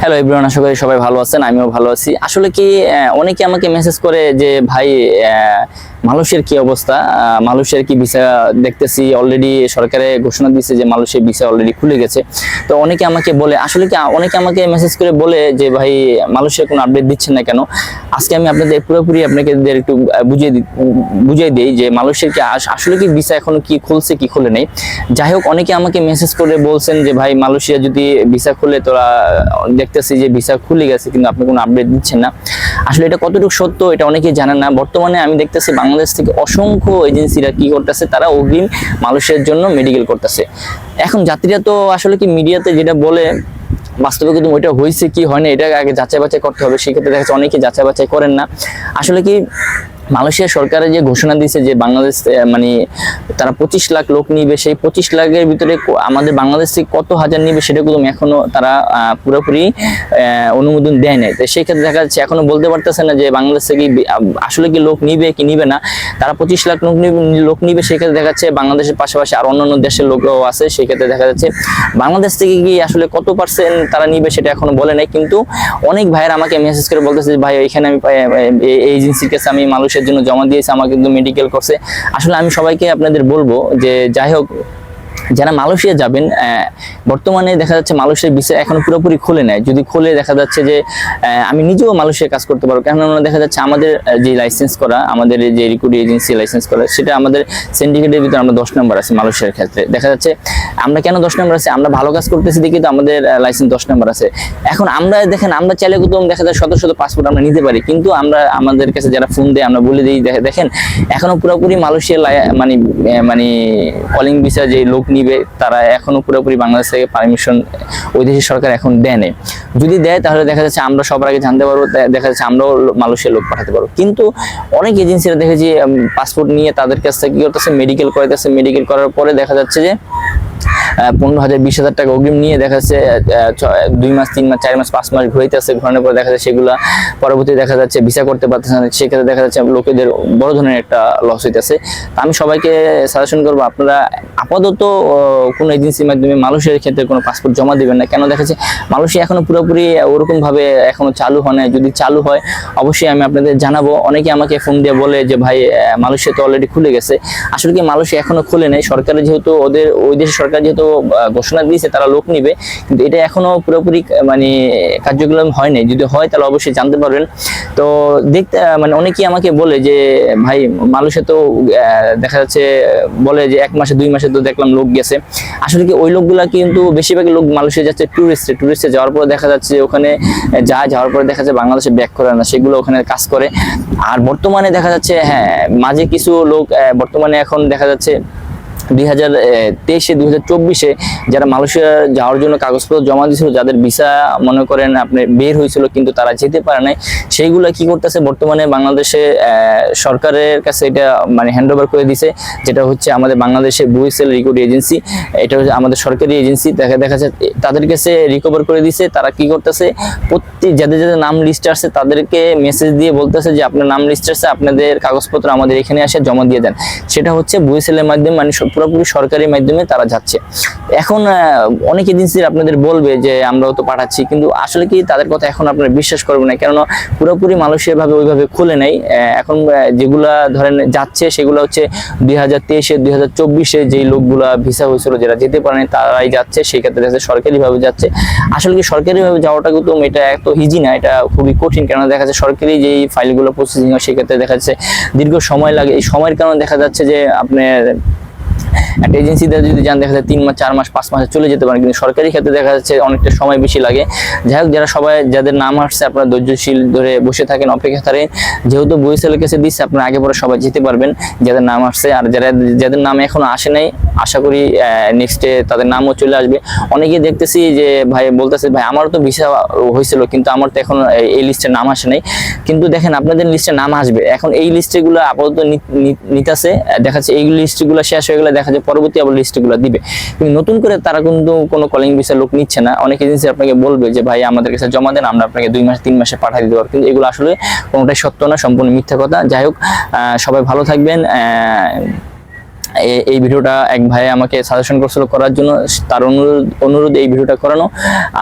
Hello everyone আশা করি সবাই ভালো আছেন, আমিও ভালো আছি। আসলে কি অনেকে আমাকে মেসেজ করে যে, ভাই মালয়েশিয়ার কি অবস্থা? মালয়েশিয়ার কি ভিসা দেখতেছি? অলরেডি সরকারে ঘোষণা দিয়েছে যে মালয়েশিয়ার ভিসা অলরেডি খুলে গেছে। তো অনেকে আমাকে বলে, আসলে কি অনেকে আমাকে মেসেজ করে বলে যে, ভাই, মালয়েশিয়ার কোনো আপডেট দিচ্ছেন না কেন? আজকে আমি আপনাদের পুরোপুরি আপনাকে একটু বুঝিয়ে দি- বুঝিয়ে দিই যে, মালয়েশিয়ার কি আসলে কি ভিসা এখনও কি খুলছে, কি খুলে নেই? যাই হোক, অনেকে আমাকে মেসেজ করে বলছেন যে, ভাই, মালয়েশিয়া যদি ভিসা খুলে, তোরা দেখতেছি যে ভিসা খুলে গেছে, কিন্তু আপনি কোনো আপডেট দিচ্ছেন না। আসলে এটা কতটুকু সত্য এটা অনেকেই জানেন না। বর্তমানে আমি দেখতেছি বাংলাদেশ থেকে অসংখ্য এজেন্সিরা কি করতেছে, তারা অগ্রিম মানুষের জন্য মেডিকেল করতেছে। এখন যাত্রীরা তো আসলে কি মিডিয়াতে যেটা বলে, বাস্তবে কিন্তু ওইটা হয়েছে কি হয় না, এটা আগে যাচাই বাছাই করতে হবে। সেক্ষেত্রে দেখা যাচ্ছে অনেকে যাচাই বাছাই করেন না। আসলে কি মালয়েশিয়া সরকারের যে ঘোষণা দিয়েছে যে বাংলাদেশ মানে তারা পঁচিশ লাখ লোক নিবে, সেই পঁচিশ লাখের ভিতরে আমাদের বাংলাদেশ থেকে কত হাজার নিবে সেটা কিন্তু এখনও তারা পুরোপুরি অনুমোদন দেয় নাই। তো সেই ক্ষেত্রে দেখা যাচ্ছে এখনও বলতে পারতেছে না যে বাংলাদেশ থেকে আসলে কি লোক নিবে কি নিবে না। তারা পঁচিশ লাখ লোক নিবে লোক নিবে সেক্ষেত্রে দেখা যাচ্ছে বাংলাদেশের পাশাপাশি আর অন্যান্য দেশের লোকও আছে, সেই ক্ষেত্রে দেখা যাচ্ছে বাংলাদেশ থেকে কি আসলে কত পার্সেন্ট তারা নিবে সেটা এখনও বলে নাই। কিন্তু অনেক ভাইয়ের আমাকে মেসেজ করে বলতেছে ভাই, এখানে আমি এই- এজেন্সির কাছে আমি মানুষের জন্য জমা দিয়েছে, আমার কিন্তু মেডিকেল করছে আসলে আমি সবাইকে আপনাদের বলব যে যাই হোক যারা মালয়েশিয়া যাবেন বর্তমানে দেখা যাচ্ছে মালয়েশিয়ার বিষয় এখন পুরোপুরি খুলে নেয় যদি খুলে দেখা যাচ্ছে যে আমি নিজেও মালয়েশিয়া কাজ করতে পারব। কেননা দেখা যাচ্ছে আমাদের যে লাইসেন্স করা, আমাদের যে রিক্রুটি এজেন্সি লাইসেন্স করা, সেটা আমাদের সিন্ডিকেটের ভিতরে আমরা দশ নম্বর আছে মালয়েশিয়ার ক্ষেত্রে। দেখা যাচ্ছে আমরা কেন দশ নম্বর আছে? আমরা ভালো কাজ করতেছি দেখি তো আমাদের লাইসেন্স দশ নম্বর আছে। এখন আমরা দেখেন, আমরা চাইলে কিন্তু দেখা যায় শত শত পাসপোর্ট আমরা নিতে পারি, কিন্তু আমরা আমাদের কাছে যারা ফোন দেয় আমরা বলে দিই দেখে- দেখেন, এখনও পুরোপুরি মালয়েশিয়া মানে মানে কলিং ভিসা যে লোক নিবে, তারা এখনও পুরোপুরি বাংলাদেশ থেকে পারমিশন ওই দেশের সরকার এখন দেয় যদি দেয়, তাহলে দেখা যাচ্ছে আমরা সবার আগে জানতে পারব দেখা যাচ্ছে আমরাও মালয়েশিয়ার লোক পাঠাতে পারব। কিন্তু অনেক এজেন্সিরা দেখেছি পাসপোর্ট নিয়ে তাদের কাছ থেকে কি করতেছে মেডিকেল করাইতেছে। মেডিকেল করার পরে দেখা যাচ্ছে যে পনেরো হাজার বিশ হাজার টাকা অগ্রিম নিয়ে দেখা যাচ্ছে দুই মাস, তিন মাস, চার মাস, পাঁচ মাস ঘুরাইতেছে। ঘুরানোর পর দেখা যাচ্ছে সেগুলা পরবর্তী দেখা যাচ্ছে ভিসা করতে পারতেছে না। সেক্ষেত্রে দেখা যাচ্ছে লোকেদের বড় ধরনের একটা লস হইতেছে। আমি সবাইকে সাজেশন করব, আপনারা আপাতত কোনো এজেন্সির মাধ্যমে মালয়েশিয়ার ক্ষেত্রে কোনো পাসপোর্ট জমা দিবেন না। কেন দেখা যাচ্ছে মালয়েশিয়া এখনও পুরোপুরি ওরকম ভাবে এখনও চালু হয় না যদি চালু হয়, অবশ্যই আমি আপনাদের জানাব। অনেকে আমাকে ফোন দিয়ে বলে যে, ভাই মালয়েশিয়া তো অলরেডি খুলে গেছে। আসলে কি মালয়েশিয়া এখনও খুলে নেই। সরকারের যেহেতু ওদের, ওই দেশের সরকার যেহেতু ঘোষণা দিয়েছে, তারা লোক নিবে। কিন্তু এটা এখনও পুরোপুরি মানে কার্যক্রম হয় নাই। যদি হয়, তাহলে অবশ্যই জানতে পারবেন। তো দেখতে মানে অনেকেই আমাকে বলে যে, ভাই, মালয়েশিয়া তো দেখা যাচ্ছে, বলে যে, এক মাসে, দুই মাসে তো দেখলাম লোক গেছে। আসলে কি ওই লোকগুলা কিন্তু বেশিরভাগ লোক মালয়েশিয়া যাচ্ছে টুরিস্টে টুরিস্টে যাওয়ার পরে দেখা যাচ্ছে যে ওখানে যা যাওয়ার পরে দেখা যাচ্ছে বাংলাদেশে ব্যাক করে না, সেগুলো ওখানে কাজ করে। আর বর্তমানে দেখা যাচ্ছে হ্যাঁ মাঝে কিছু লোক বর্তমানে এখন দেখা যাচ্ছে দুই হাজার তেইশে হাজার চব্বিশে যারা মালয়েশিয়া যাওয়ার জন্য কাগজপত্র জমা দিয়েছিল, যাদের ভিসা মনে করেন আপনি বের হয়েছিল কিন্তু তারা যেতে পারে নাই, সেইগুলো কি করতেছে? বর্তমানে বাংলাদেশে সরকারের কাছে এটা মানে হ্যান্ড করে দিছে, যেটা হচ্ছে আমাদের বাংলাদেশে বুয়েসেল রিকোড এজেন্সি এটা হচ্ছে আমাদের সরকারি এজেন্সি দেখা দেখা যাচ্ছে তাদের কাছে রিকভার করে দিছে, তারা কি করতেছে? প্রত্যেক যাদের যাদের নাম লিস্টে আসছে, তাদেরকে মেসেজ দিয়ে বলতেছে যে আপনার নাম লিস্টে আসছে, আপনাদের কাগজপত্র আমাদের এখানে আসে, জমা দিয়ে দেন। সেটা হচ্ছে বুয়েসেলের মাধ্যমে মানে পুরোপুরি সরকারি মাধ্যমে তারা যাচ্ছে। এখন অনেক এজেন্সি আপনাদের বলবে যে, আমরাও তো পাঠাচ্ছি, কিন্তু আসলে কি তাদের কথা এখন আপনারা বিশ্বাস করবেন না? কেননা পুরোপুরি মালয়েশিয়া ভাবে ওইভাবে খুলে নেই। এখন যেগুলা ধরেন যাচ্ছে, সেগুলো হচ্ছে দুই হাজার তেইশে, দুই হাজার চব্বিশে যেই লোকগুলা ভিসা হয়েছিল, যারা যেতে পারেনি, তারাই যাচ্ছে, সেই ক্ষেত্রে যাচ্ছে, সরকারিভাবে যাচ্ছে। আসলে কি সরকারিভাবে যাওয়াটা কিন্তু এটা এত ইজি না, এটা খুবই কঠিন, কেননা দেখা যাচ্ছে সরকারি যেই ফাইলগুলো প্রসেসিং হয় সেক্ষেত্রে দেখা যাচ্ছে দীর্ঘ সময় লাগে। এই সময়ের কারণে দেখা যাচ্ছে যে, আপনার একটা এজেন্সিতে যদি যান, দেখা যায় তিন মাস, চার মাস, পাঁচ মাসে চলে যেতে পারেন। কিন্তু সরকারি ক্ষেত্রে দেখা যাচ্ছে অনেকটা সময় বেশি লাগে। যাই হোক, যারা সবাই, যাদের নাম আসছে, আপনারা ধৈর্যশীল ধরে বসে থাকেন অপেক্ষা করে যেহেতু বইসেলের কাছে দিচ্ছে, আপনারা আগে পরে সবাই যেতে পারবেন, যাদের নাম আসছে। আর যারা, যাদের নাম এখনও আসে নাই আশা করি নেক্সটে তাদের নামও চলে আসবে। অনেকেই দেখতেছি যে, ভাই বলতেছে, ভাই, আমারও তো ভিসা হয়েছিল, কিন্তু আমার তো এখন এই লিস্টে নাম আসে নাই। কিন্তু দেখেন, আপনাদের লিস্টে নাম আসবে। এখন এই লিস্টগুলো আপাতত নিতেছে। দেখা যাচ্ছে এই লিস্টগুলো শেষ হয়ে গেলে দেখা যায় পরবর্তী আবার লিস্টগুলো দিবে। কিন্তু নতুন করে তারা কিন্তু কোনো কলিং ভিসা লোক নিচ্ছে না। অনেক এজেন্সি আপনাকে বলবে যে, ভাই, আমাদের কাছে জমা দেন, আমরা আপনাকে দুই মাস, তিন মাসে পাঠিয়ে দিতে পারব। কিন্তু এগুলো আসলে কোনোটাই সত্য না, সম্পূর্ণ মিথ্যা কথা। যাই হোক সবাই ভালো থাকবেন এই ভিডিওটা এক ভাই আমাকে সাজেশন করছিল করার জন্য, তার অনুরোধ অনুরোধ এই ভিডিওটা করানো।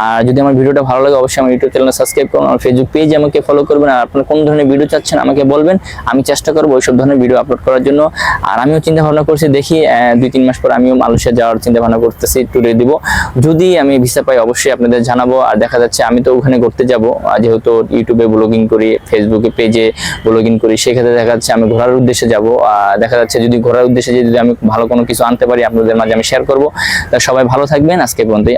আর যদি আমার ভিডিওটা ভালো লাগে, অবশ্যই আমার ইউটিউব চ্যানেল সাবস্ক্রাইব করুন আর ফেসবুক পেজে আমাকে ফলো করবেন, আর আপনার কোন ধরনের ভিডিও চাচ্ছেন আমাকে বলবেন, আমি চেষ্টা করব ওইসব ধরনের ভিডিও আপলোড করার জন্য। আর আমিও চিন্তা ভাবনা করছি, দেখি দুই তিন মাস পর আমিও মালয়েশিয়া যাওয়ার চিন্তা ভাবনা করতেছি ট্যুরে দিব। যদি আমি ভিসা পাই, অবশ্যই আপনাদের জানাব। আর দেখা যাচ্ছে, আমি তো ওখানে ঘুরতে যাব যেহেতু ইউটিউবে ব্লগিং করি ফেসবুকে পেজে ব্লগিং করি, সেক্ষেত্রে দেখা যাচ্ছে, আমি ঘোরার উদ্দেশ্যে যাব। দেখা যাচ্ছে, যদি ঘোরার উদ্দেশ্যে যদি আমি ভালো কোনো কিছু আনতে পারি, আপনাদের মাঝে আমি শেয়ার করব। তা সবাই ভালো থাকবেন, আজকে পর্যন্তই।